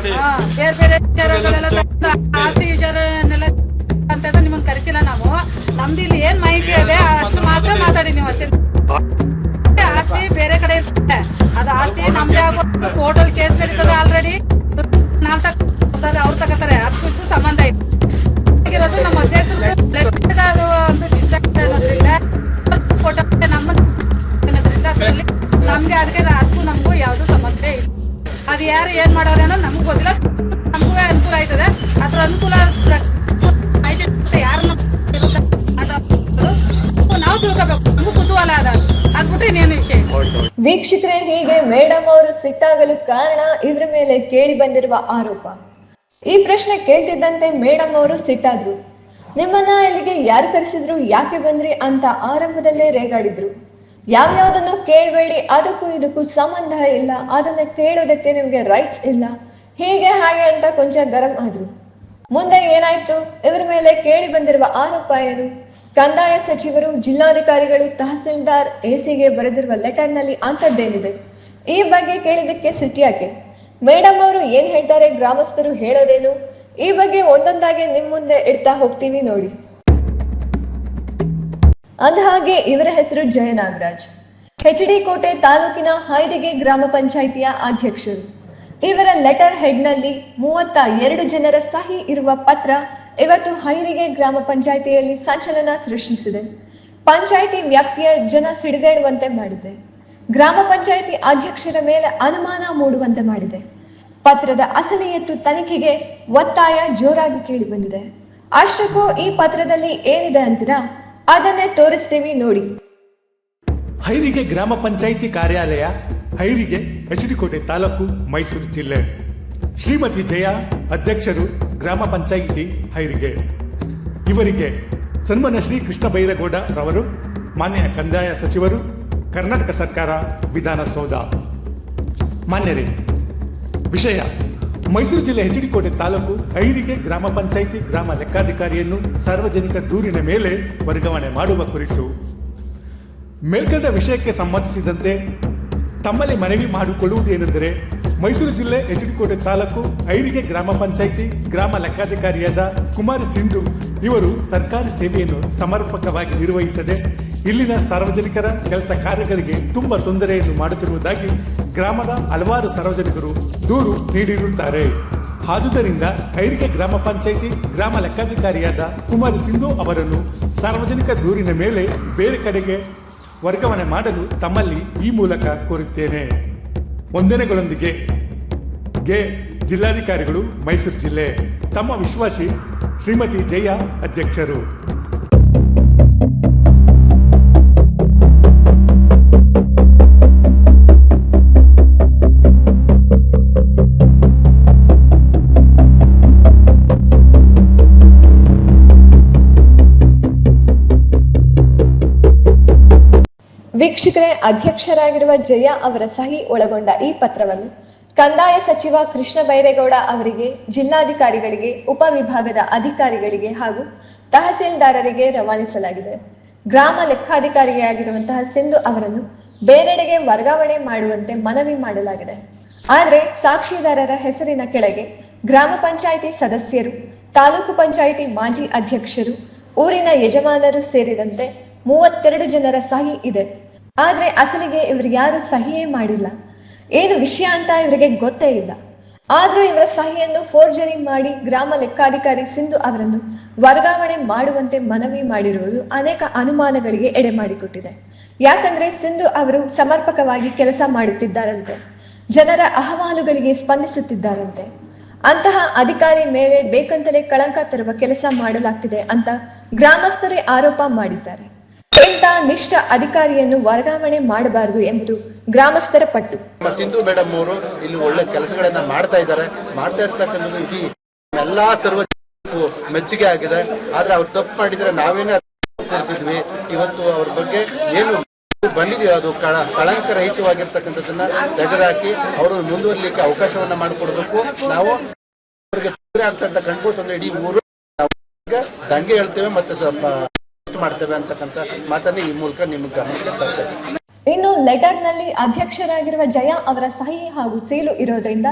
ನೋಡಿ ಅದು ಯಾರು ಏನ್ ಮಾಡೋರು ಅನ್ನೋದು ನಮ್ಗೆ ಗೊತ್ತಿಲ್ಲ. ನಮಗೂ ಅನುಕೂಲ ಆಯ್ತದೆ. ಅದ್ರ ಅನುಕೂಲ ಯಾರನ್ನ ನಾವು ತಿಳ್ಕೋಬೇಕು. ಕುತೂಹಲ ವಿಷಯ. ವೀಕ್ಷಕರೇ, ಹೀಗೆ ಮೇಡಮ್ ಅವರು ಸಿಟ್ಟಾಗಲು ಕಾರಣ ಇದ್ರ ಮೇಲೆ ಕೇಳಿ ಬಂದಿರುವ ಆರೋಪ. ಈ ಪ್ರಶ್ನೆ ಕೇಳ್ತಿದ್ದಂತೆ ಮೇಡಮ್ ಅವರು ಸಿಟ್ಟಾದ್ರು. ನಿಮ್ಮನ್ನ ಇಲ್ಲಿಗೆ ಯಾರು ಕರೆಸಿದ್ರು, ಯಾಕೆ ಬಂದ್ರಿ ಅಂತ ಆರಂಭದಲ್ಲೇ ರೇಗಾಡಿದ್ರು. ಯಾವ್ಯಾವ್ದನ್ನು ಕೇಳಬೇಡಿ, ಅದಕ್ಕೂ ಇದಕ್ಕೂ ಸಂಬಂಧ ಇಲ್ಲ, ಅದನ್ನು ಕೇಳೋದಕ್ಕೆ ನಿಮಗೆ ರೈಟ್ಸ್ ಇಲ್ಲ. ಹೀಗೆ ಹಾಗೆ ಅಂತ ಕೊಂಚ ಗರಂ ಆದ್ರು. ಮುಂದೆ ಏನಾಯ್ತು? ಇವರ ಮೇಲೆ ಕೇಳಿ ಬಂದಿರುವ ಆರೋಪ ಏನು? ಕಂದಾಯ ಸಚಿವರು, ಜಿಲ್ಲಾಧಿಕಾರಿಗಳು, ತಹಸೀಲ್ದಾರ್, ಎಸಿಗೆ ಬರೆದಿರುವ ಲೆಟರ್ನಲ್ಲಿ ಅಂತದ್ದೇನಿದೆ ಈ ಬಗ್ಗೆ ಕೇಳಿದಕ್ಕೆ ಸಿಟ್ಟಿಯಾಕೆ ಮೇಡಮ್ ಅವರು ಏನ್ ಹೇಳ್ತಾರೆ, ಗ್ರಾಮಸ್ಥರು ಹೇಳೋದೇನು? ಈ ಬಗ್ಗೆ ಒಂದೊಂದಾಗಿ ನಿಮ್ಮ ಮುಂದೆ ಇಡ್ತಾ ಹೋಗ್ತೀವಿ ನೋಡಿ. ಅಂದಹಾಗೆ ಇವರ ಹೆಸರು ಜಯನಾಗರಾಜ್. ಎಚ್ ಡಿ ಕೋಟೆ ತಾಲೂಕಿನ ಹೈಡಿಗೆ ಗ್ರಾಮ ಪಂಚಾಯಿತಿಯ ಅಧ್ಯಕ್ಷರು. ಇವರ ಲೆಟರ್ ಹೆಡ್ನಲ್ಲಿ ಮೂವತ್ತ ಎರಡು ಜನರ ಸಹಿ ಇರುವ ಪತ್ರ ಇವತ್ತು ಹೈರಿಗೆ ಗ್ರಾಮ ಪಂಚಾಯಿತಿಯಲ್ಲಿ ಸಂಚಲನ ಸೃಷ್ಟಿಸಿದೆ. ಪಂಚಾಯಿತಿ ವ್ಯಾಪ್ತಿಯ ಜನ ಸಿಡಿದೇಳುವಂತೆ ಮಾಡಿದೆ. ಗ್ರಾಮ ಪಂಚಾಯಿತಿ ಅಧ್ಯಕ್ಷರ ಮೇಲೆ ಅನುಮಾನ ಮೂಡುವಂತೆ ಮಾಡಿದೆ. ಪತ್ರದ ಅಸಲಿಯತ್ತು ತನಿಖೆಗೆ ಒತ್ತಾಯ ಜೋರಾಗಿ ಕೇಳಿಬಂದಿದೆ. ಅಷ್ಟಕ್ಕೂ ಈ ಪತ್ರದಲ್ಲಿ ಏನಿದೆ ಅಂತೀರಾ? ಅದನ್ನೇ ತೋರಿಸ್ತೀವಿ ನೋಡಿ. ಹೈರಿಗೆ ಗ್ರಾಮ ಪಂಚಾಯಿತಿ ಕಾರ್ಯಾಲಯ, ಹೈರಿಗೆ ಹಸಿರಿಕೋಟೆ ತಾಲೂಕು, ಮೈಸೂರು ಜಿಲ್ಲೆ. ಶ್ರೀಮತಿ ಜಯ ಅಧ್ಯಕ್ಷರು ಗ್ರಾಮ ಪಂಚಾಯಿತಿ ಹೈರಿಗೆ. ಇವರಿಗೆ ಸನ್ಮಾನ ಶ್ರೀ ಕೃಷ್ಣ ಬೈರೇಗೌಡ ರವರು, ಮಾನ್ಯ ಕಂದಾಯ ಸಚಿವರು, ಕರ್ನಾಟಕ ಸರ್ಕಾರ ವಿಧಾನಸೌಧ. ಮಾನ್ಯರೇ, ವಿಷಯ ಮೈಸೂರು ಜಿಲ್ಲೆ ಹೆಚ್ಡಿಕೋಟೆ ತಾಲೂಕು ಐರಿಗೆ ಗ್ರಾಮ ಪಂಚಾಯಿತಿ, ಗ್ರಾಮ ಲೆಕ್ಕಾಧಿಕಾರಿಯನ್ನು ಸಾರ್ವಜನಿಕ ದೂರಿನ ಮೇಲೆ ವರ್ಗಾವಣೆ ಮಾಡುವ ಕುರಿತು. ಮೇಲ್ಕಂಡ ವಿಷಯಕ್ಕೆ ಸಂಬಂಧಿಸಿದಂತೆ ತಮ್ಮಲ್ಲಿ ಮನವಿ ಮಾಡಿಕೊಳ್ಳುವುದೇನೆಂದರೆ ಮೈಸೂರು ಜಿಲ್ಲೆ ಎಚಡಿಕೋಟೆ ತಾಲೂಕು ಐರಿಗೆ ಗ್ರಾಮ ಪಂಚಾಯಿತಿ, ಗ್ರಾಮ ಲೆಕ್ಕಾಧಿಕಾರಿಯಾದ ಕುಮಾರಿ ಸಿಂಧು ಇವರು ಸರ್ಕಾರಿ ಸೇವೆಯನ್ನು ಸಮರ್ಪಕವಾಗಿ ನಿರ್ವಹಿಸದೆ ಇಲ್ಲಿನ ಸಾರ್ವಜನಿಕರ ಕೆಲಸ ಕಾರ್ಯಗಳಿಗೆ ತುಂಬಾ ತೊಂದರೆಯನ್ನು ಮಾಡುತ್ತಿರುವುದಾಗಿ ಗ್ರಾಮದ ಹಲವಾರು ಸಾರ್ವಜನಿಕರು ದೂರು ನೀಡಿರುತ್ತಾರೆ. ಆದುದರಿಂದ ಐರಿಗೆ ಗ್ರಾಮ ಪಂಚಾಯಿತಿ ಗ್ರಾಮ ಲೆಕ್ಕಾಧಿಕಾರಿಯಾದ ಕುಮಾರ್ ಸಿಂಧು ಅವರನ್ನು ಸಾರ್ವಜನಿಕ ದೂರಿನ ಮೇಲೆ ಬೇರೆ ಕಡೆಗೆ ವರ್ಗಾವಣೆ ಮಾಡಲು ತಮ್ಮಲ್ಲಿ ಈ ಮೂಲಕ ಕೋರುತ್ತೇನೆ. ವಂದನೆಗಳೊಂದಿಗೆ, ಗೆ ಜಿಲ್ಲಾಧಿಕಾರಿಗಳು ಮೈಸೂರು ಜಿಲ್ಲೆ. ತಮ್ಮ ವಿಶ್ವಾಸಿ ಶ್ರೀಮತಿ ಜಯ ಅಧ್ಯಕ್ಷರು. ವೀಕ್ಷಕರೇ, ಅಧ್ಯಕ್ಷರಾಗಿರುವ ಜಯ ಅವರ ಸಹಿ ಒಳಗೊಂಡ ಈ ಪತ್ರವನ್ನು ಕಂದಾಯ ಸಚಿವ ಕೃಷ್ಣ ಬೈರೇಗೌಡ ಅವರಿಗೆ, ಜಿಲ್ಲಾಧಿಕಾರಿಗಳಿಗೆ ಉಪವಿಭಾಗದ ಅಧಿಕಾರಿಗಳಿಗೆ ಹಾಗೂ ತಹಸೀಲ್ದಾರರಿಗೆ ರವಾನಿಸಲಾಗಿದೆ. ಗ್ರಾಮ ಲೆಕ್ಕಾಧಿಕಾರಿಯಾಗಿರುವಂತಹ ಸಿಂಧು ಅವರನ್ನು ಬೇರೆಡೆಗೆ ವರ್ಗಾವಣೆ ಮಾಡುವಂತೆ ಮನವಿ ಮಾಡಲಾಗಿದೆ. ಆದರೆ ಸಾಕ್ಷಿದಾರರ ಹೆಸರಿನ ಕೆಳಗೆ ಗ್ರಾಮ ಪಂಚಾಯಿತಿ ಸದಸ್ಯರು, ತಾಲೂಕು ಪಂಚಾಯಿತಿ ಮಾಜಿ ಅಧ್ಯಕ್ಷರು, ಊರಿನ ಯಜಮಾನರು ಸೇರಿದಂತೆ ಮೂವತ್ತೆರಡು ಜನರ ಸಹಿ ಇದೆ. ಆದ್ರೆ ಅಸಲಿಗೆ ಇವ್ರು ಯಾರು ಸಹಿಯೇ ಮಾಡಿಲ್ಲ. ಏನು ವಿಷಯ ಅಂತ ಇವರಿಗೆ ಗೊತ್ತೇ ಇಲ್ಲ. ಆದ್ರೂ ಇವರ ಸಹಿಯನ್ನು ಫೋರ್ಜರಿ ಮಾಡಿ ಗ್ರಾಮ ಲೆಕ್ಕಾಧಿಕಾರಿ ಸಿಂಧು ಅವರನ್ನು ವರ್ಗಾವಣೆ ಮಾಡುವಂತೆ ಮನವಿ ಮಾಡಿರುವುದು ಅನೇಕ ಅನುಮಾನಗಳಿಗೆ ಎಡೆ ಮಾಡಿಕೊಟ್ಟಿದೆ. ಯಾಕಂದ್ರೆ ಸಿಂಧು ಅವರು ಸಮರ್ಪಕವಾಗಿ ಕೆಲಸ ಮಾಡುತ್ತಿದ್ದಾರಂತೆ. ಜನರ ಅಹವಾಲುಗಳಿಗೆ ಸ್ಪಂದಿಸುತ್ತಿದ್ದಾರಂತೆ. ಅಂತಹ ಅಧಿಕಾರಿ ಮೇಲೆ ಬೇಕಂತಲೇ ಕಳಂಕ ತರುವ ಕೆಲಸ ಮಾಡಲಾಗ್ತಿದೆ ಅಂತ ಗ್ರಾಮಸ್ಥರೇ ಆರೋಪ ಮಾಡಿದ್ದಾರೆ. ಇಂಥ ನಿಷ್ಠ ಅಧಿಕಾರಿಯನ್ನು ವರ್ಗಾವಣೆ ಮಾಡಬಾರದು ಎಂಬುದು ಗ್ರಾಮಸ್ಥರ ಪಟ್ಟು. ಸಿಂಧು ಮೇಡಮ್ ಅವರು ಇಲ್ಲಿ ಒಳ್ಳೆ ಕೆಲಸಗಳನ್ನ ಮಾಡ್ತಾ ಇದ್ದಾರೆ. ಮಾಡ್ತಾ ಇರ್ತಕ್ಕಂಥದ್ದು ಇಡೀ ಎಲ್ಲಾ ಸರ್ವ ಮೆಚ್ಚುಗೆ ಆಗಿದೆ. ಆದ್ರೆ ಅವ್ರು ತಪ್ಪು ಮಾಡಿದ್ರೆ ನಾವೇನೇ ಇವತ್ತು ಅವ್ರ ಬಗ್ಗೆ ಏನು ಬಂದಿದೆಯೋ ಅದು ಕಳ ಕಳಂಕ ರಹಿತವಾಗಿರ್ತಕ್ಕಂಥದ್ದನ್ನ ತೆಗೆದುಹಾಕಿ ಅವರು ಮುಂದುವರಿಲಿಕ್ಕೆ ಅವಕಾಶವನ್ನ ಮಾಡಿಕೊಡ್ಬೇಕು. ನಾವು ಅವ್ರಿಗೆ ತೊಂದರೆ ಆಗ್ತಂತ ಕಂಡ್ಕೊಳ್ತಂದ್ರೆ ಇಡೀ ಊರು ದಂಗೆ ಹೇಳ್ತೇವೆ ಮತ್ತೆ ಸ್ವಲ್ಪ ಮಾಡ್ತೇವೆ ಅಂತಕ್ಕಂಥ ಮಾತನ್ನ ಈ ಮೂಲಕ ನಿಮ್ಗೆ ಗಮನಕ್ಕೆ ತರ್ತೇವೆ. ಇನ್ನು ಲೆಟರ್ನಲ್ಲಿ ಅಧ್ಯಕ್ಷರಾಗಿರುವ ಜಯ ಅವರ ಸಹಿ ಹಾಗೂ ಸೀಲು ಇರೋದ್ರಿಂದ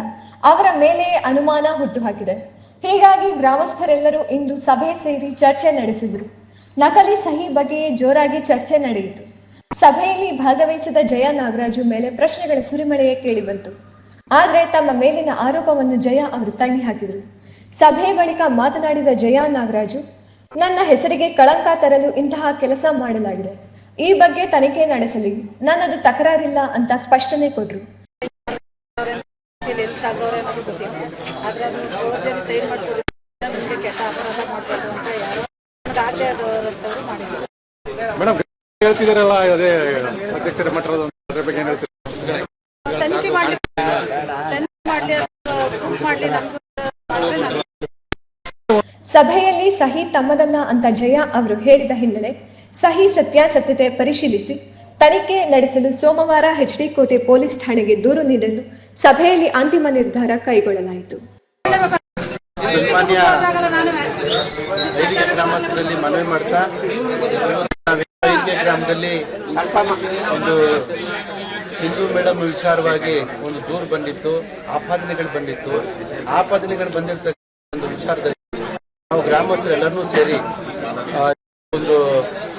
ಅವರ ಮೇಲೆ ಅನುಮಾನ ಹುಟ್ಟುಹಾಕಿದೆ. ಹೀಗಾಗಿ ಗ್ರಾಮಸ್ಥರೆಲ್ಲರೂ ಇಂದು ಸಭೆ ಸೇರಿ ಚರ್ಚೆ ನಡೆಸಿದರು. ನಕಲಿ ಸಹಿ ಬಗ್ಗೆಯೇ ಜೋರಾಗಿ ಚರ್ಚೆ ನಡೆಯಿತು. ಸಭೆಯಲ್ಲಿ ಭಾಗವಹಿಸಿದ ಜಯ ನಾಗರಾಜು ಮೇಲೆ ಪ್ರಶ್ನೆಗಳ ಸುರಿಮಳೆಯೇ ಕೇಳಿಬಂತು. ಆದರೆ ತಮ್ಮ ಮೇಲಿನ ಆರೋಪವನ್ನು ಜಯ ಅವರು ತಳ್ಳಿ ಹಾಕಿದರು ಸಭೆ ಬಳಿಕ ಮಾತನಾಡಿದ ಜಯ ನಾಗರಾಜು ನನ್ನ ಹೆಸರಿಗೆ ಕಳಂಕ ತರಲು ಇಂತಹ ಕೆಲಸ ಮಾಡಲಾಗಿದೆ. ಈ ಬಗ್ಗೆ ತನಿಖೆ ನಡೆಸಲಿ. ನನ್ನದು ತಕರಾರಿಲ್ಲ ಅಂತ ಸ್ಪಷ್ಟನೆ ಕೊಟ್ರು. ತನಿಖೆ ಮಾಡ್ಲಿ ತನಿಖೆ ಮಾಡ್ಲಿ ಸಭೆಯಲ್ಲಿ ಸಹಿ ತಮ್ಮದಲ್ಲ ಅಂತ ಜಯ ಅವರು ಹೇಳಿದ ಹಿನ್ನೆಲೆ ಸಹಿ ಸತ್ಯಾಸತ್ಯತೆ ಪರಿಶೀಲಿಸಿ ತನಿಖೆ ನಡೆಸಲು ಸೋಮವಾರ ಎಚ್ಡಿ ಕೋಟೆ ಪೊಲೀಸ್ ಠಾಣೆಗೆ ದೂರು ನೀಡಲು ಸಭೆಯಲ್ಲಿ ಅಂತಿಮ ನಿರ್ಧಾರ ಕೈಗೊಳ್ಳಲಾಯಿತು. ಸಿಂಧು ಮೇಡಮ್ ವಿಚಾರವಾಗಿ ಒಂದು ದೂರು ಬಂದಿತ್ತು, ಆಪಾದನೆಗಳು ಬಂದಿತ್ತು. ಆಪಾದನೆಗಳು ಬಂದಿರ್ತಕ್ಕಂಥ ಒಂದು ವಿಚಾರದಲ್ಲಿ ನಾವು ಗ್ರಾಮಸ್ಥರೆಲ್ಲರೂ ಸೇರಿ ಒಂದು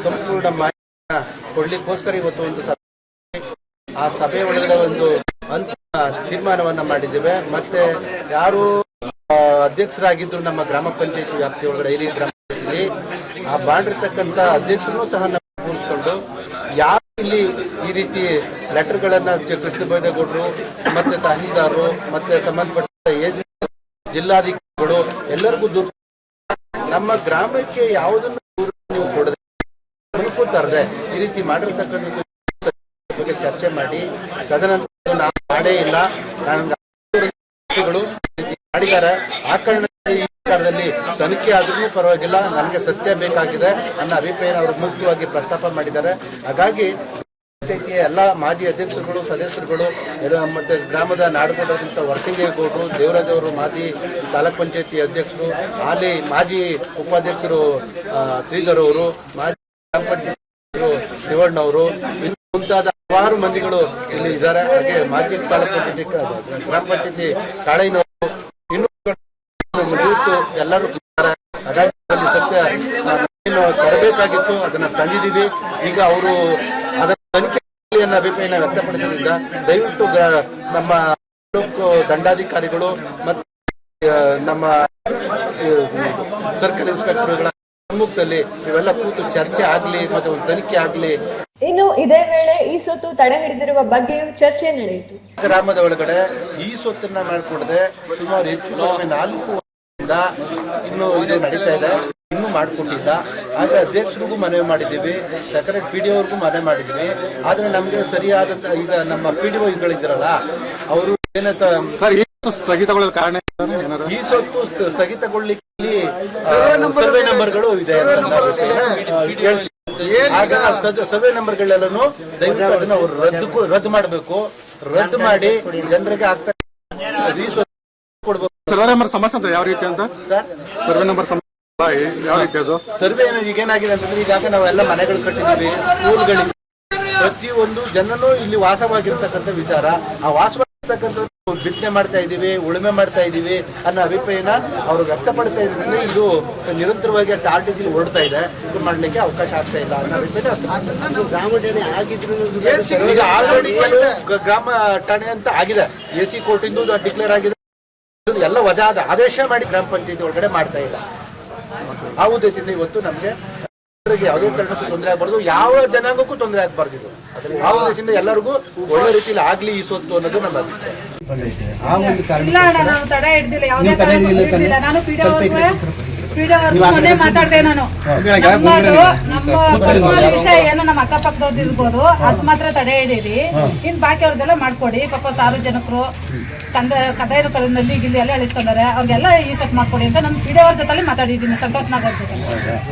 ಸಂಪೂರ್ಣ ಮಾಹಿತಿಯ ಕೊಡ್ಲಿಕ್ಕೋಸ್ಕರ ಇವತ್ತು ಒಂದು ಸಭೆ ಆ ಸಭೆ ಒಳಗಡೆ ಒಂದು ಅಂತಿಮ ತೀರ್ಮಾನವನ್ನ ಮಾಡಿದ್ದೇವೆ. ಮತ್ತೆ ಯಾರು ಅಧ್ಯಕ್ಷರಾಗಿದ್ದು ನಮ್ಮ ಗ್ರಾಮ ಪಂಚಾಯತ್ ವ್ಯಾಪ್ತಿ ಒಳಗಡೆ, ಇಲ್ಲಿ ಗ್ರಾಮ ಪಂಚಾಯತಿಲಿ ಆ ಮಾಡಿರ್ತಕ್ಕಂಥ ಅಧ್ಯಕ್ಷರನ್ನು ಸಹ ನಾವು ಕೂರಿಸ್ಕೊಂಡು ಯಾರು ಇಲ್ಲಿ ಈ ರೀತಿ ಲೆಟರ್ ಗಳನ್ನ ಕೃಷ್ಣ ಬೈರೇಗೌಡರು ಮತ್ತೆ ತಹಸೀಲ್ದಾರರು, ಮತ್ತೆ ಸಂಬಂಧಪಟ್ಟ ಎ ಜಿಲ್ಲಾಧಿಕಾರಿಗಳು ಎಲ್ಲರಿಗೂ ದೂರು ನಮ್ಮ ಗ್ರಾಮಕ್ಕೆ ಯಾವುದನ್ನು ನೀವು ಕೊಡದೆ ತರದೆ ಈ ರೀತಿ ಮಾಡಿರ್ತಕ್ಕಂಥದ್ದು ಬಗ್ಗೆ ಚರ್ಚೆ ಮಾಡಿ, ತದನಂತರ ನಾನು ಮಾಡೇ ಇಲ್ಲ. ನಾನು ಮಾಡಿದ್ದಾರೆ. ಆ ಕಾರಣದಲ್ಲಿ ತನಿಖೆ ಆದ್ರೂ ಪರವಾಗಿಲ್ಲ. ನನಗೆ ಸತ್ಯ ಬೇಕಾಗಿದೆ. ನನ್ನ ಅಭಿಪ್ರಾಯ ಅವರು ಮುಖ್ಯವಾಗಿ ಪ್ರಸ್ತಾಪ ಮಾಡಿದ್ದಾರೆ. ಹಾಗಾಗಿ ಪಂಚಾಯ್ತಿಯ ಎಲ್ಲ ಮಾಜಿ ಅಧ್ಯಕ್ಷರುಗಳು, ಸದಸ್ಯರುಗಳು ಮತ್ತು ಗ್ರಾಮದ ನಾಡಗೌಡರಂತ ವರಸಿಂಗೇಗೌಡರು, ದೇವರಾಜ್ ಅವರು ಮಾಜಿ ತಾಲೂಕ್ ಪಂಚಾಯತಿ ಅಧ್ಯಕ್ಷರು, ಹಾಲಿ ಮಾಜಿ ಉಪಾಧ್ಯಕ್ಷರು ಶ್ರೀಧರ್ ಅವರು, ಮಾಜಿ ಗ್ರಾಮ ಪಂಚಾಯತ್ ಶಿವಣ್ಣವರು ಇನ್ನು ಮುಂತಾದ ಹಲವಾರು ಮಂದಿಗಳು ಇಲ್ಲಿ ಇದ್ದಾರೆ. ಹಾಗೆ ಮಾಜಿ ತಾಲೂಕ್ ಪಂಚಾಯತಿ ಗ್ರಾಮ ಪಂಚಾಯತಿ ಕಾಳೈನವರು ಇನ್ನು ಎಲ್ಲರೂ ಸತ್ಯ ತರಬೇಕಾಗಿತ್ತು, ಅದನ್ನ ತಂದಿದ್ದೀವಿ. ಈಗ ಅವರು ಅದರ ತನಿಖೆ ಅನ್ನೋ ಅಭಿಪ್ರಾಯನ ವ್ಯಕ್ತಪಡಿಸಿದ್ರಿಂದ ದಯವಿಟ್ಟು ನಮ್ಮ ತಾಲೂಕು ದಂಡಾಧಿಕಾರಿಗಳು ಮತ್ತು ನಮ್ಮ ಸರ್ಕಲ್ ಇನ್ಸ್ಪೆಕ್ಟರ್ಗಳ ಸಮ್ಮುಖದಲ್ಲಿ ಇವೆಲ್ಲ ಕೂತು ಚರ್ಚೆ ಆಗ್ಲಿ ಮತ್ತು ಒಂದು ತನಿಖೆ ಆಗ್ಲಿ. ಇನ್ನು ಇದೇ ವೇಳೆ ಈ ಸೊತ್ತು ತಡೆ ಹಿಡಿದಿರುವ ಬಗ್ಗೆಯೂ ಚರ್ಚೆ ನಡೆಯಿತು. ಗ್ರಾಮದ ಒಳಗಡೆ ಈ ಸೊತ್ತನ್ನ ಮಾಡಿಕೊಡದೆ ಸುಮಾರು ಹೆಚ್ಚು ನಾಲ್ಕು ವರ್ಷದಿಂದ ಇನ್ನು ಇದು ನಡೀತಾ ಇದೆ. ಇನ್ನೂ ಮಾಡಿಕೊಟ್ಟಿಲ್ಲ. ಆದರೆ ಅಧ್ಯಕ್ಷರಿಗೂ ಮನವಿ ಮಾಡಿದ್ದೀವಿ ಸೆಕ್ರೆಟ್ ಪಿ ಡಿ ಅವ್ರಿಗೂ ಮನವಿ ಮಾಡಿದ್ದೀವಿ. ಆದ್ರೆ ನಮಗೆ ಸರಿಯಾದಂಥ ಈಗ ನಮ್ಮ ಪಿ ಡಿ ಒಗಳಿದ್ದಿರಲ್ಲ ಅವರು ಏನಂತ ಸರ್ ಈ ಸ್ಥಗಿತಗೊಳ್ಳೋದು ಕಾರಣ ಈ ಸೊತ್ತು ಸ್ಥ- ಸ್ಥಗಿತಗೊಳ್ಳಿಕ್ಕೆ ಸರ್ವೆ ನಂಬರ್ಗಳು ಇದೆ. ಆಗ ಸರ್ವೆ ನಂಬರ್ಗಳೆಲ್ಲನೂ ದಯವಿಟ್ಟು ಅದನ್ನ ಅವ್ರು ರದ್ದು ರದ್ದು ಮಾಡಬೇಕು. ರದ್ದು ಮಾಡಿ ಜನರಿಗೆ ಆಗ್ತಾ ಕೊಡ್ಬೇಕು. ಸರ್ವೆ ನಂಬರ್ ಸಮಸ್ಯೆ ಅಂತ ಯಾವ ರೀತಿ ಅಂತ? ಸರ್? ಸರ್ವೆ ನಂಬರ್ ಸಮಸ್ಯೆ ಸರ್ವೆ ಏನು ಈಗ ಏನಾಗಿದೆ ಅಂತಂದ್ರೆ ಈಗಾಗ ನಾವೆಲ್ಲ ಮನೆಗಳು ಕಟ್ಟಿದ್ದೀವಿ ಸ್ಕೂಲ್ಗಳಿವೆ ಪ್ರತಿಯೊಂದು ಜನನು ಇಲ್ಲಿ ವಾಸವಾಗಿರ್ತಕ್ಕಂಥ ವಿಚಾರ. ಆ ವಾಸವಾಗಿರ್ತಕ್ಕಂಥ ಬಿತ್ತನೆ ಮಾಡ್ತಾ ಇದೀವಿ ಉಳುಮೆ ಮಾಡ್ತಾ ಇದೀವಿ ಅನ್ನೋ ಅಭಿಪ್ರಾಯನ ಅವರು ವ್ಯಕ್ತಪಡ್ತಾ ಇದ್ರಿಂದ ಇದು ನಿರಂತರವಾಗಿ ಆರ್ ಟಿ ಸಿ ಹೊರಡ್ತಾ ಇದೆ. ಇದು ಮಾಡ್ಲಿಕ್ಕೆ ಅವಕಾಶ ಆಗ್ತಾ ಇಲ್ಲ ಅನ್ನೋ ಅಭಿಪ್ರಾಯ ಗ್ರಾಮ ಠಾಣೆ ಆಗಿದ್ರು ಈಗ ಆಲ್ರೆಡಿ ಗ್ರಾಮ ಠಾಣೆ ಅಂತ ಆಗಿದೆ. ಎ ಸಿ ಕೋರ್ಟಿಂದು ಡಿಕ್ಲೇರ್ ಆಗಿದೆ. ಎಲ್ಲ ವಜಾದ ಆದೇಶ ಮಾಡಿ ಗ್ರಾಮ ಪಂಚಾಯತಿ ಒಳಗಡೆ ಮಾಡ್ತಾ ಇಲ್ಲ. ಆ ಉದ್ದೇಶದಿಂದ ಇವತ್ತು ನಮಗೆ ಯಾವುದೇ ಕಾರಣಕ್ಕೂ ತೊಂದರೆ ಆಗಬಾರ್ದು. ಯಾವ ಜನಾಂಗಕ್ಕೂ ತೊಂದರೆ ಆಗಬಾರ್ದು ಇದು. ಆ ಉದ್ದೇಶದಿಂದ ಎಲ್ಲರಿಗೂ ಒಳ್ಳೆ ರೀತಿಯಲ್ಲಿ ಆಗ್ಲಿ ಈ ಸೊತ್ತು ಅನ್ನೋದು ನಮ್ಮ ಅಭಿಪ್ರಾಯ. ಆ ಒಂದು ಕಾರಣ ನಾವು ತಡೆ ಹಿಡ್ದಿಲ್ಲ ಯಾವುದೇ ತಡೆ ಕಾರಣಕ್ಕೂ ಹಿಡ್ದಿಲ್ಲ ಹಿಡ್ದಿಲ್ಲ. ನಾನು ಪಿಡಿಒ ಮಾತಾಡ್ದೆ ನಾನು. ನಮ್ಮದು ನಮ್ಮ ಪರ್ಸನಲ್ ವಿಷಯ ಏನೋ ನಮ್ಮ ಅಕ್ಕಪಕ್ಕದವ್ರದ್ದು ಇರ್ಬೋದು. ಅದ್ ಮಾತ್ರ ತಡೆ ಹಿಡೀರಿ. ಇನ್ ಬಾಕಿ ಅವ್ರದ್ದೆಲ್ಲ ಮಾಡ್ಕೊಡಿ. ಪಾಪ ಸಾರ್ವಜನಿಕರು ಕಂದ ಕದಾಯ ನಲ್ಲಿ ಗಿಲ್ಲಿ ಎಲ್ಲ ಅಳಿಸ್ಕೊಂಡಾರೆ ಅವ್ರಿಗೆಲ್ಲ ಈ ಸೆಟ್ ಮಾಡ್ಕೊಡಿ ಅಂತ ನಮ್ಮ ಪಿಡಿಒ ಅವ್ರ ಜೊತೆ ಮಾತಾಡಿದ್ದೀನಿ. ಸಂತೋಷ್ ನಾಗ್ ಜೊತೆ.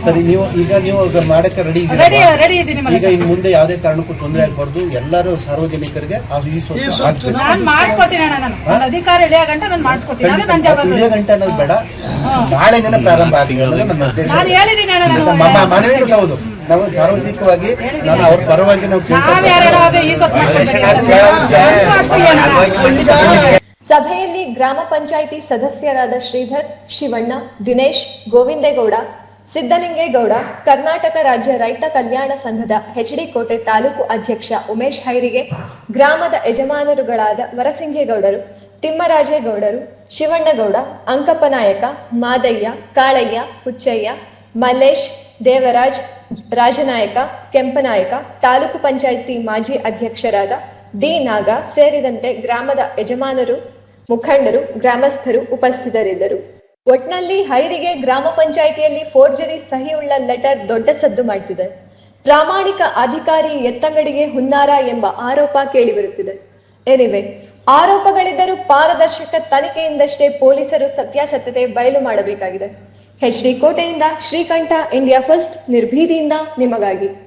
ಸರಿ ನೀವು ಈಗ ನೀವು ಮಾಡಕ್ಕೆ ರೆಡಿ ರೆಡಿ ರೆಡಿ ಇದ್ದೀನಿ ಈಗ ಇನ್ನು ಮುಂದೆ ಯಾವುದೇ ಕಾರಣಕ್ಕೂ ತೊಂದರೆ ಆಗಬಾರ್ದು. ಎಲ್ಲರೂ ಸಾರ್ವಜನಿಕರಿಗೆ. ನಾನ್ ಮಾಡಿಸ್ಕೊಡ್ತೀನಿ ಅಣ್ಣ ನಾನು. ನನ್ನ ಅಧಿಕಾರ ಇಳಿಯ ಗಂಟೆ ನಾನು ಮಾಡಿಸ್ಕೊಡ್ತೀನಿ ಅದು ನನ್ನ ಇಳಿಯೋ ಜವಾಬ್ದಾರಿ ಗಂಟೆ ಅನ್ನೋದು ಬೇಡ. ನಾಳೆ ಪ್ರಾರಂಭ ಮನವಿನೂ ಹೌದು. ನಾವು ಸಾರ್ವಜನಿಕವಾಗಿ ನಾನು ಅವ್ರ ಪರವಾಗಿ ನಾವು. ಸಭೆಯಲ್ಲಿ ಗ್ರಾಮ ಪಂಚಾಯಿತಿ ಸದಸ್ಯರಾದ ಶ್ರೀಧರ್ ಶಿವಣ್ಣ ದಿನೇಶ್ ಗೋವಿಂದೇಗೌಡ ಸಿದ್ದಲಿಂಗೇಗೌಡ ಕರ್ನಾಟಕ ರಾಜ್ಯ ರೈತ ಕಲ್ಯಾಣ ಸಂಘದ ಹೆಚ್ಡಿ ಕೋಟೆ ತಾಲೂಕು ಅಧ್ಯಕ್ಷ ಉಮೇಶ್ ಹೈರಿಗೆ ಗ್ರಾಮದ ಯಜಮಾನರುಗಳಾದ ವರಸಿಂಗೇಗೌಡರು ತಿಮ್ಮರಾಜೇಗೌಡರು, ಶಿವಣ್ಣಗೌಡ ಅಂಕಪ್ಪನಾಯಕ ಮಾದಯ್ಯ, ಕಾಳಯ್ಯ, ಹುಚ್ಚಯ್ಯ, ಮಲ್ಲೇಶ್, ದೇವರಾಜ್, ರಾಜನಾಯಕ, ಕೆಂಪನಾಯಕ, ತಾಲೂಕು ಪಂಚಾಯಿತಿ ಮಾಜಿ ಅಧ್ಯಕ್ಷರಾದ ಡಿ ನಾಗ ಸೇರಿದಂತೆ ಗ್ರಾಮದ ಯಜಮಾನರು, ಮುಖಂಡರು, ಗ್ರಾಮಸ್ಥರು ಉಪಸ್ಥಿತರಿದ್ದರು. ಒಟ್ನಲ್ಲಿ ಹೈರಿಗೆ ಗ್ರಾಮ ಪಂಚಾಯಿತಿಯಲ್ಲಿ ಫೋರ್ಜರಿ ಸಹಿಯುಳ್ಳ ಲೆಟರ್ ದೊಡ್ಡ ಸದ್ದು ಮಾಡ್ತಿದೆ. ಪ್ರಾಮಾಣಿಕ ಅಧಿಕಾರಿ ಎತ್ತಂಗಡಿಗೆ ಹುನ್ನಾರ ಎಂಬ ಆರೋಪ ಕೇಳಿಬರುತ್ತಿದೆ. ಎನಿವೆ ಆರೋಪಗಳಿದ್ದರೂ ಪಾರದರ್ಶಕ ತನಿಖೆಯಿಂದಷ್ಟೇ ಪೊಲೀಸರು ಸತ್ಯಾಸತ್ಯತೆ ಬಯಲು ಮಾಡಬೇಕಾಗಿದೆ. ಎಚ್ ಡಿ ಕೋಟೆಯಿಂದ ಶ್ರೀಕಂಠ, ಇಂಡಿಯಾ ಫಸ್ಟ್, ನಿರ್ಭೀತಿಯಿಂದ ನಿಮಗಾಗಿ.